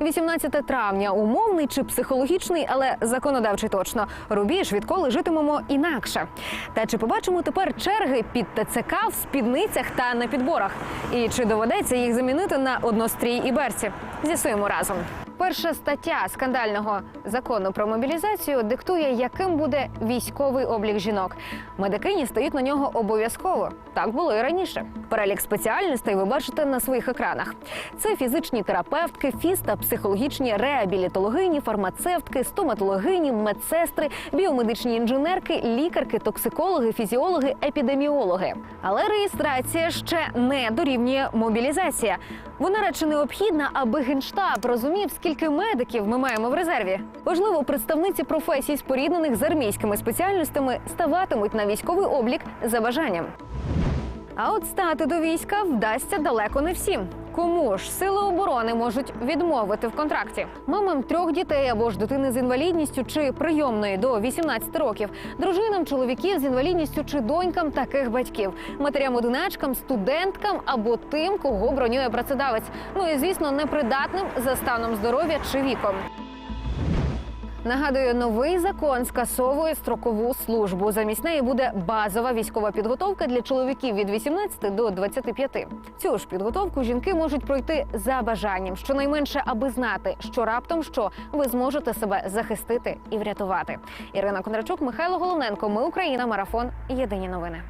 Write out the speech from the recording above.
18 травня умовний чи психологічний, але законодавчий точно. Рубіж відколи житимемо інакше. Та чи побачимо тепер черги під ТЦК в спідницях та на підборах? І чи доведеться їх замінити на однострій і берці? З'ясуємо разом. Перша стаття скандального закону про мобілізацію диктує, яким буде військовий облік жінок. Медикині стають на нього обов'язково. Так було і раніше. Перелік спеціальностей ви бачите на своїх екранах. Це фізичні терапевтки, фіз та психологічні реабілітологині, фармацевтки, стоматологині, медсестри, біомедичні інженерки, лікарки, токсикологи, фізіологи, епідеміологи. Але реєстрація ще не дорівнює мобілізація. Вона радше необхідна, аби генштаб розумів, скільки медиків ми маємо в резерві. Важливо, представниці професій, споріднених з армійськими спеціальностями, ставатимуть на військовий облік за бажанням. А от стати до війська вдасться далеко не всім. Кому ж сили оборони можуть відмовити в контракті? Мамам трьох дітей або ж дитини з інвалідністю чи прийомної до 18 років, дружинам чоловіків з інвалідністю чи донькам таких батьків, матерям одиначкам, студенткам або тим, кого бронює працедавець. Ну і звісно, непридатним за станом здоров'я чи віком. Нагадую, новий закон скасовує строкову службу. Замість неї буде базова військова підготовка для чоловіків від 18 до 25. Цю ж підготовку жінки можуть пройти за бажанням, щонайменше, аби знати, що раптом що ви зможете себе захистити і врятувати. Ірина Кондрачук, Михайло Головненко. Ми Україна. Марафон. Єдині новини.